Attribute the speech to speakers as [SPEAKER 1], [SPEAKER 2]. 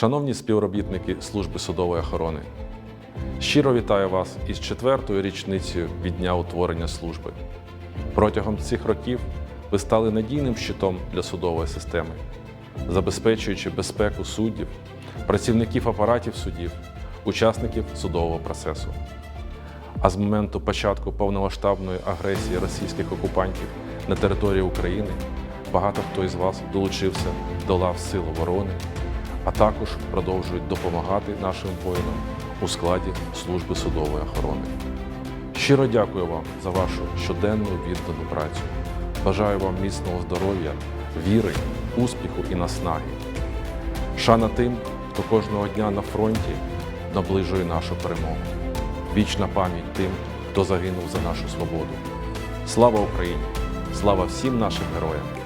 [SPEAKER 1] Шановні співробітники Служби судової охорони, щиро вітаю вас із четвертою річницею від дня утворення служби. Протягом цих років ви стали надійним щитом для судової системи, забезпечуючи безпеку суддів, працівників апаратів судів, учасників судового процесу. А з моменту початку повномасштабної агресії російських окупантів на території України багато хто із вас долучився до лав Сил оборони, а також продовжують допомагати нашим воїнам у складі служби судової охорони. Щиро дякую вам за вашу щоденну віддану працю. Бажаю вам міцного здоров'я, віри, успіху і наснаги. Шана тим, хто кожного дня на фронті наближує нашу перемогу. Вічна пам'ять тим, хто загинув за нашу свободу. Слава Україні! Слава всім нашим героям!